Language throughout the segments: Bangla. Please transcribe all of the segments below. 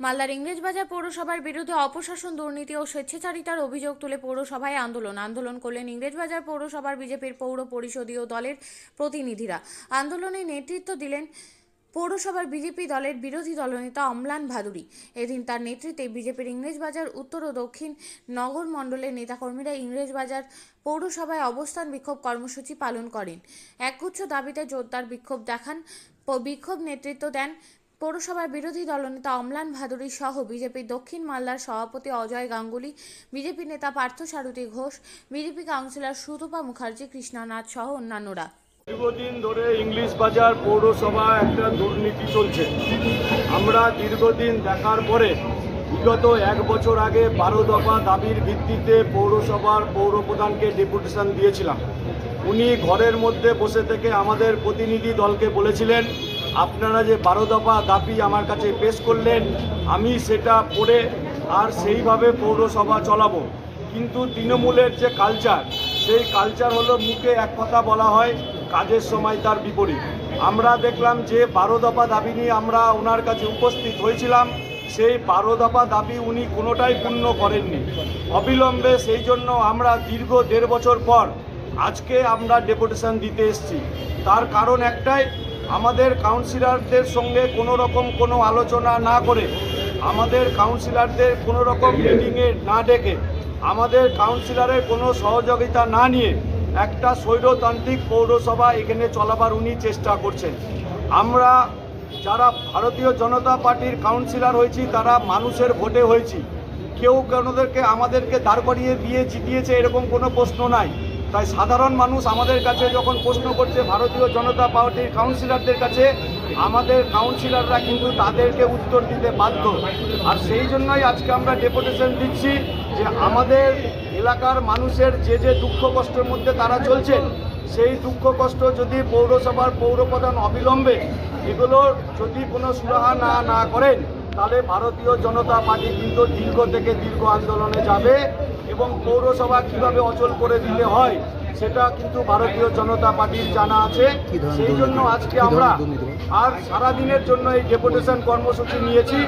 মালদার ইংরেজবাজার পৌরসভার বিরুদ্ধে অপশাসন, দুর্নীতি ও স্বেচ্ছাচারিতার অভিযোগ তুলে পৌরসভায় আন্দোলন। আন্দোলন করলেন ইংরেজবাজার পৌরসভার বিজেপির পৌর পরিষদীয় দলের প্রতিনিধিরা। আন্দোলনে নেতৃত্ব দিলেন পৌরসভার বিজেপি দলের বিরোধী দলনেতা অম্লান ভাদুরী। এদিন তার নেতৃত্বে বিজেপির ইংরেজবাজার উত্তর ও দক্ষিণ নগর মণ্ডলের নেতাকর্মীরা ইংরেজবাজার পৌরসভায় অবস্থান বিক্ষোভ কর্মসূচি পালন করেন। একগুচ্ছ দাবিতে জোরদার বিক্ষোভ দেখান বিক্ষোভ নেতৃত্ব দেন পৌরসভার বিরোধী দলনেতা অম্লান ভাদুরী সহ বিজেপির দক্ষিণ মালদার সভাপতি অজয় গাঙ্গুলি, বিজেপি নেতা পার্থ সারথী ঘোষ, বিজেপি কাউন্সিলর সুতপা মুখার্জি, কৃষ্ণনাথ সহ অন্যান্যরা। দীর্ঘদিন ধরে ইংলিশ বাজার পৌরসভা একটা দুর্নীতি চলছে। আমরা দীর্ঘদিন দেখার পরে বিগত এক বছর আগে বারো দফা দাবির ভিত্তিতে পৌরসভার পৌর প্রধানকে ডেপুটেশন দিয়েছিলাম। উনি ঘরের মধ্যে বসে থেকে আমাদের প্রতিনিধি দলকে বলেছিলেন আপনারা যে বারো দফা দাবি আমার কাছে পেশ করলেন, আমি সেটা পড়ে আর সেইভাবে পৌরসভা চলাবো। কিন্তু তৃণমূলের যে কালচার সেই কালচার হলো মুখে এক কথা বলা হয়, কাজের সময় তার বিপরীত। আমরা দেখলাম যে বারো দফা দাবি নিয়ে আমরা ওনার কাছে উপস্থিত হয়েছিলাম, সেই বারো দফা দাবি উনি কোনোটাই পূর্ণ করেননি। অবিলম্বে সেই জন্য আমরা দীর্ঘ দেড় বছর পর আজকে আমরা ডেপুটেশন দিতে এসেছি। তার কারণ একটাই আমাদের কাউন্সিলরদের সঙ্গে কোনো রকম কোনো আলোচনা না করে, আমাদের কাউন্সিলরদের কোনো রকম মিটিংয়ে না ডেকে, আমাদের কাউন্সিলরের কোনো সহযোগিতা না নিয়ে একটা স্বৈরতান্ত্রিক পৌরসভা এখানে চলাবার উনি চেষ্টা করছেন। আমরা যারা ভারতীয় জনতা পার্টির কাউন্সিলর হয়েছি, তারা মানুষের ভোটে হয়েছি। কেউ কোনোদেরকে আমাদেরকে দাঁড় করিয়ে দিয়ে জিতিয়েছে এরকম কোনো প্রশ্ন নাই। তাই সাধারণ মানুষ আমাদের কাছে যখন প্রশ্ন করছে, ভারতীয় জনতা পার্টির কাউন্সিলরদের কাছে, আমাদের কাউন্সিলররা কিন্তু তাদেরকে উত্তর দিতে বাধ্য। আর সেই জন্যই আজকে আমরা ডেপুটেশন দিচ্ছি যে আমাদের এলাকার মানুষের যে যে দুঃখ কষ্টের মধ্যে তারা চলছেন, সেই দুঃখ কষ্ট যদি পৌরসভার পৌরপ্রধান অবিলম্বে এগুলোর যদি কোনো সুরাহা না না করেন তাহলে ভারতীয় জনতা পার্টি কিন্তু দীর্ঘ থেকে দীর্ঘ আন্দোলনে যাবে এবং পৌরসভা কীভাবে অচল করে দিতে হয় সেটা কিন্তু ভারতীয় জনতা পার্টির জানা আছে। সেই জন্য আজকে আমরা আর সারা দিনের জন্য এই ডেপুটেশন কর্মসূচি নিয়েছি।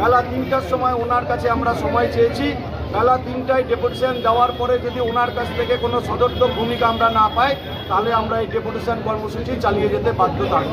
বেলা তিনটার সময় ওনার কাছে আমরা সময় চেয়েছি। বেলা তিনটায় ডেপুটেশন দেওয়ার পরে যদি ওনার কাছ থেকে কোনো সদর্থক ভূমিকা আমরা না পাই তাহলে আমরা এই ডেপুটেশন কর্মসূচি চালিয়ে যেতে বাধ্য থাকব।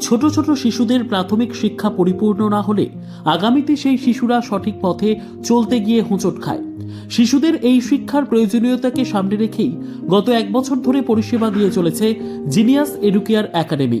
ছোট ছোট শিশুদের প্রাথমিক শিক্ষা পরিপূর্ণ না হলে আগামীতে সেই শিশুরা সঠিক পথে চলতে গিয়ে হোঁচট খায়। শিশুদের এই শিক্ষার প্রয়োজনীয়তাকে সামনে রেখেই গত এক বছর ধরে পরিষেবা দিয়ে চলেছে জিনিয়াস এডুকেয়ার একাডেমি।